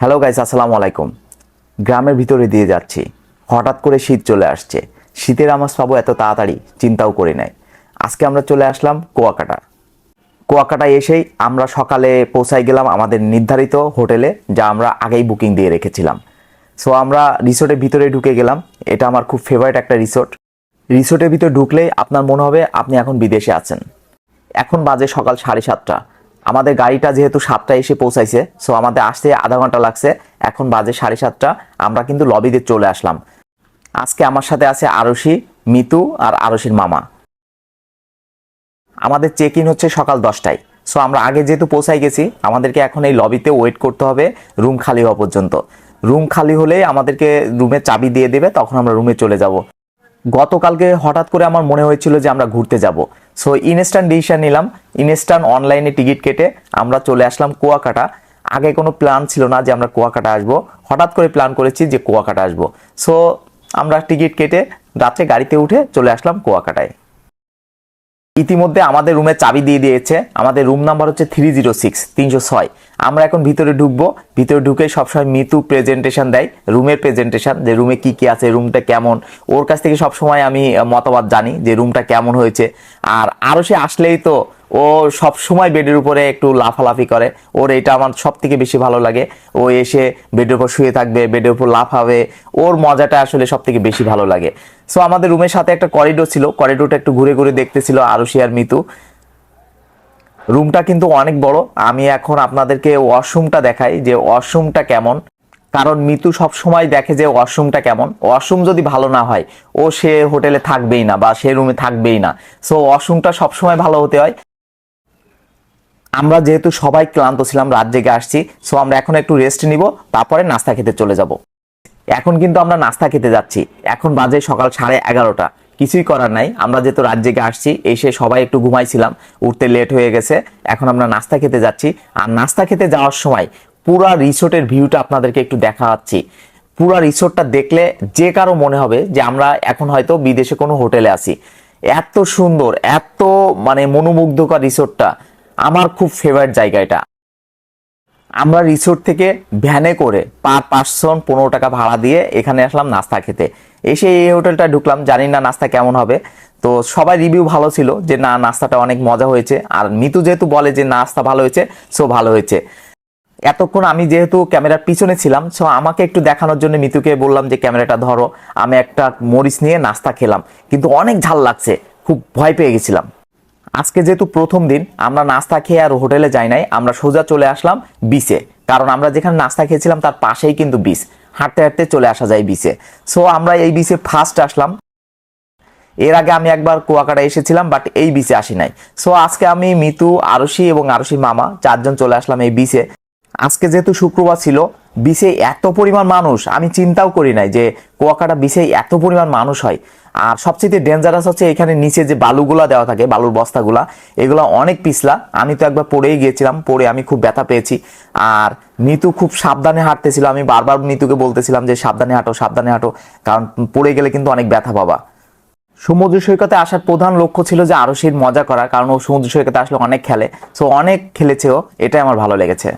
Hello guys আসসালামু আলাইকুম। গ্রামের ভিতরে দিয়ে যাচ্ছি। হঠাৎ করে শীত চলে আসছে। শীতের আমাজ পাবো এত তাড়াতাড়ি, চিন্তাও করি নাই। আজকে আমরা চলে আসলাম কুয়াকাটা। কুয়াকাটায় এসেই আমরা সকালে পৌঁছাই গেলাম আমাদের নির্ধারিত হোটেলে, যা আমরা আগেই বুকিং দিয়ে রেখেছিলাম। সো আমরা রিসোর্টের ভিতরে ঢুকে গেলাম। এটা আমার খুব ফেভারিট একটা রিসোর্ট। রিসোর্টের ভিতরে ঢুকলেই আপনার মনে হবে আপনি এখন বিদেশে আছেন। এখন বাজে সকাল সাড়ে সাতটা। আমাদের গাড়িটা যেহেতু সাতটায় এসে পৌঁছাইছে সো আমাদের আসতে আধা ঘণ্টা লাগছে। এখন বাজে সাড়ে সাতটা, আমরা কিন্তু লবিতে চলে আসলাম। আজকে আমার সাথে আছে আরশি, মিতু আর আরশির মামা। আমাদের চেক ইন হচ্ছে সকাল দশটায়। সো আমরা আগে যেহেতু পৌঁছাই গেছি, আমাদেরকে এখন এই লবিতে ওয়েট করতে হবে রুম খালি হওয়া পর্যন্ত। রুম খালি হলে আমাদেরকে রুমের চাবি দিয়ে দেবে, তখন আমরা রুমে চলে যাব। গতকালকে হঠাৎ করে আমার মনে হয়েছিল যে আমরা ঘুরতে যাব। সো ইনস্ট্যান্ট ডিসিশন নিলাম। ইনস্ট্যান্ট অনলাইনে টিকিট কেটে আমরা চলে আসলাম কুয়াকাটা। আগে কোনো প্ল্যান ছিল না যে আমরা কুয়াকাটা আসব। হঠাৎ করে প্ল্যান করেছি যে কুয়াকাটা আসব। সো আমরা টিকিট কেটে রাত্রে গাড়িতে উঠে চলে আসলাম কুয়াকাটায়। ইতিমধ্যে আমাদের রুমে চাবি দিয়ে দিয়েছে। আমাদের রুম নাম্বার হচ্ছে থ্রি জিরো সিক্স তিনশো ছয়। আমরা এখন ভিতরে ঢুকবো। ভিতরে ঢুকে সবসময় মিতু প্রেজেন্টেশন দেয়, রুমের প্রেজেন্টেশন যে রুমে কি কি আছে, রুমটা কেমন। ওর কাছ থেকে সবসময় আমি মতামত জানি যে রুমটা কেমন হয়েছে। আর আরও সে আসলেই তো, ও সব সময় বেডের উপরে একটু লাফালাফি করে। ওর এটা আমার সব থেকে বেশি ভালো লাগে। ও এসে বেডের উপর শুয়ে থাকবে, বেডের উপর লাফাবে। ওর মজাটা আসলে সব থেকে বেশি ভালো লাগে। সো আমাদের রুমের সাথে একটা করিডোর ছিল। করিডোরটা একটু ঘুরে ঘুরে দেখতেছিল আরুষি আর মিতু। রুমটা কিন্তু অনেক বড়। আমি এখন আপনাদেরকে ওয়াশরুমটা দেখাই যে ওয়াশরুমটা কেমন। কারণ মিতু সব সময় দেখে যে ওয়াশরুমটা কেমন। ওয়াশরুম যদি ভালো না হয়, ও সে হোটেলে থাকবেই না বা সে রুমে থাকবেই না। সো ওয়াশরুমটা সবসময় ভালো হতে হয়। আমরা যেহেতু সবাই ক্লান্ত ছিলাম, রাত জেগে আসছি। সো আমরা এখন একটু রেস্ট নিব, তারপরে নাস্তা খেতে চলে যাব। এখন কিন্তু আমরা নাস্তা খেতে যাচ্ছি। এখন বাজে সকাল সাড়ে এগারোটা। কিছুই করার নাই। আমরা যেহেতু রাত জেগে আসছি, এসে সবাই একটু ঘুমাইছিলাম, উঠতে লেট হয়ে গেছে। এখন আমরা নাস্তা খেতে যাচ্ছি। আর নাস্তা খেতে যাওয়ার সময় পুরা রিসোর্টের ভিউটা আপনাদেরকে একটু দেখাচ্ছি। পুরা রিসোর্টটা দেখলে যে কারও মনে হবে যে আমরা এখন হয়তো বিদেশে কোনো হোটেলে আছি। এত সুন্দর, এত মানে মনোমুগ্ধকর রিসোর্টটা। আমার খুব ফেভারিট জায়গা এটা। আমরা রিসোর্ট থেকে ভ্যানে করে পার পার্সন পনেরো টাকা ভাড়া দিয়ে এখানে আসলাম নাস্তা খেতে। এসে এই হোটেলটা ঢুকলাম, জানি না নাস্তা কেমন হবে। তো সবাই রিভিউ ভালো ছিল যে, না, নাস্তাটা অনেক মজা হয়েছে। আর মিতু যেহেতু বলে যে, নাস্তা ভালো হয়েছে সো ভালো হয়েছে। এতক্ষণ আমি যেহেতু ক্যামেরার পিছনে ছিলাম সো আমাকে একটু দেখানোর জন্য মিতুকে বললাম যে, ক্যামেরাটা ধরো, আমি একটা মরিচ নিয়ে নাস্তা খেলাম। কিন্তু অনেক ঝাল লাগছে, খুব ভয় পেয়ে গেছিলাম। আজকে যেহেতু প্রথম দিন, আমরা নাস্তা খেয়ে আর হোটেলে যাই নাই, আমরা সোজা চলে আসলাম বিচে। কারণ আমরা যেখানে নাস্তা খেয়েছিলাম, তার পাশেই কিন্তু বিচ। হাঁটতে হাঁটতে চলে আসা যায় বিচে সো আমরা এই বিচে ফার্স্ট আসলাম। এর আগে আমি একবার কুয়াকাটা এসেছিলাম বাট এই বিচে আসি নাই। সো আজকে আমি মিতু, আরশি এবং আরশির মামা চারজন চলে আসলাম এই বিচে আজকে যেহেতু শুক্রবার ছিল বিশে এত পরিমাণ মানুষ, আমি চিন্তাও করি নাই যে কুয়াকাটা বিচে এত পরিমাণ মানুষ হয়। আর সবচেয়ে ডেঞ্জারাস হচ্ছে এখানে নিচে যে বালুগুলা দেওয়া থাকে, বালুর বস্তাগুলা, এগুলো অনেক পিছলা। আমি তো একবার পড়েই গিয়েছিলাম, পড়ে আমি খুব ব্যথা পেয়েছি। আর নিতু খুব সাবধানে হাঁটতেছিল, আমি বারবার নিতুকে বলতেছিলাম যে সাবধানে হাঁটো সাবধানে হাঁটো, কারণ পড়ে গেলে কিন্তু অনেক ব্যথা পাবা। সমুদ্র সৈকতে আসার প্রধান লক্ষ্য ছিল যে আরশির মজা করা কারণ ও সমুদ্র সৈকতে আসলে অনেক খেলে। সো অনেক খেলেছে ও, এটাই আমার ভালো লেগেছে।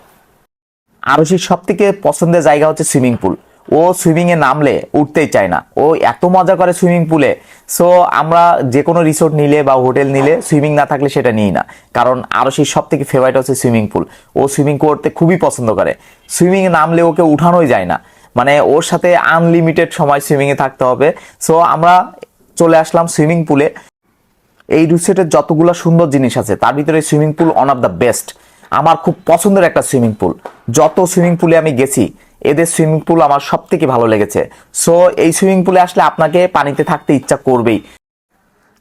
আরশির সব থেকে পছন্দের জায়গা হচ্ছে সুইমিং পুল। ও সুইমিং এ নামলে উঠতেই চায় না। ও এত মজা করে সুইমিং পুলে। সো আমরা যে কোনো রিসোর্ট নিলে বা হোটেল নিলে সুইমিং না থাকলে সেটা নিই না। কারণ আরশির সব থেকে ফেভারিট হচ্ছে সুইমিং পুল। ও সুইমিং করতে খুবই পছন্দ করে। সুইমিং এ নামলে ওকে উঠানোই যায় না। মানে ওর সাথে আনলিমিটেড সময় সুইমিং এ থাকতে হবে। সো আমরা চলে আসলাম সুইমিং পুলে। এই রিসোর্টের যতগুলো সুন্দর জিনিস আছে, তার ভিতরে swimming pool one of the best আমার খুব পছন্দের একটা সুইমিং পুল। যত সুইমিং পুলে আমি গেছি, এদের সুইমিং পুল আমার সব থেকে ভালো লেগেছে। সো, এই সুইমিং পুলে আসলে আপনাকে পানিতে থাকতে ইচ্ছা করবেই।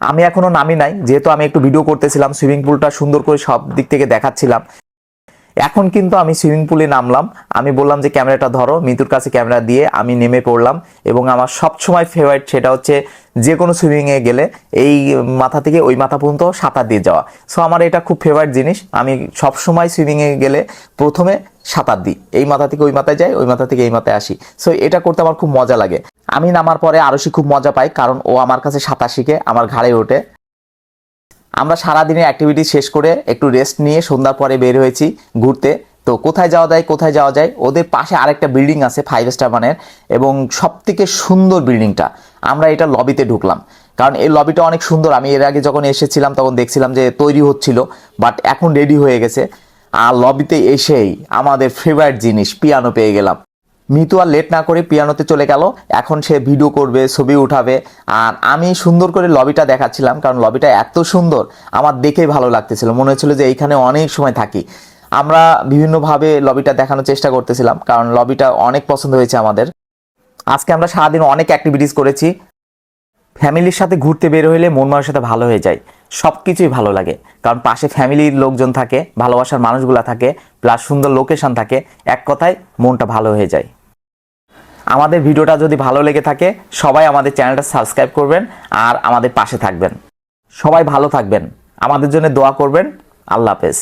আমি এখনও নামি নাই, যেহেতু আমি একটু ভিডিও করতেছিলাম, সুইমিং পুলটা সুন্দর করে সব দিক থেকে দেখাচ্ছিলাম। এখন কিন্তু আমি সুইমিং পুলে নামলাম। আমি বললাম যে, ক্যামেরাটা ধরো, মিতুর কাছে ক্যামেরা দিয়ে আমি নেমে পড়লাম এবং আমার সবসময় ফেভারিট সেটা হচ্ছে যে কোনো সুইমিংয়ে গেলে এই মাথা থেকে ওই মাথা পর্যন্ত সাঁতার দিয়ে যাওয়া। সো আমার এটা খুব ফেভারিট জিনিস। আমি সবসময় সুইমিংয়ে গেলে প্রথমে সাঁতার দিই। এই মাথা থেকে ওই মাথায় যাই, ওই মাথা থেকে এই মাথায় আসি। সো এটা করতে আমার খুব মজা লাগে। আমি নামার পরে আরশি খুব মজা পাই, কারণ ও আমার কাছে সাঁতার শিখে, আমার ঘাড়ে ওঠে। আমরা সারাদিনের অ্যাক্টিভিটি শেষ করে একটু রেস্ট নিয়ে সন্ধ্যার পরে বের হয়েছি ঘুরতে। তো কোথায় যাওয়া যায়, কোথায় যাওয়া যায়? ওদের পাশে আরেকটা বিল্ডিং আছে ফাইভ স্টার মানের, এবং সব থেকে সুন্দর বিল্ডিংটা আমরা এটা লবিতে ঢুকলাম। কারণ এই লবিটা অনেক সুন্দর। আমি এর আগে যখন এসেছিলাম, তখন দেখছিলাম যে তৈরি হচ্ছিল বাট এখন রেডি হয়ে গেছে। আর লবিতে এসেই আমাদের ফেভারিট জিনিস পিয়ানো পেয়ে গেলাম। মিতু আর লেট না করে পিয়ানোতে চলে গেল। এখন সে ভিডিও করবে, ছবি উঠাবে। আর আমি সুন্দর করে লবিটা দেখাচ্ছিলাম, কারণ লবিটা এত সুন্দর, আমার দেখেই ভালো লাগতেছিল। মনে হচ্ছিল যে এইখানে অনেক সময় থাকি। আমরা বিভিন্নভাবে লবিটা দেখানোর চেষ্টা করতেছিলাম, কারণ লবিটা অনেক পছন্দ হয়েছে আমাদের। আজকে আমরা সারাদিন অনেক অ্যাক্টিভিটিস করেছি। ফ্যামিলির সাথে ঘুরতে বের হইলে মন মানের সাথে ভালো হয়ে যায়। সব কিছুই ভালো লাগে, কারণ পাশে ফ্যামিলির লোকজন থাকে, ভালোবাসার মানুষগুলা থাকে প্লাস সুন্দর লোকেশন থাকে। এক কথায় মনটা ভালো হয়ে যায়। আমাদের ভিডিওটা যদি ভালো লেগে থাকে, সবাই আমাদের চ্যানেলটা সাবস্ক্রাইব করবেন আর আমাদের পাশে থাকবেন। সবাই ভালো থাকবেন। আমাদের জন্য দোয়া করবেন। আল্লাহ হাফেজ।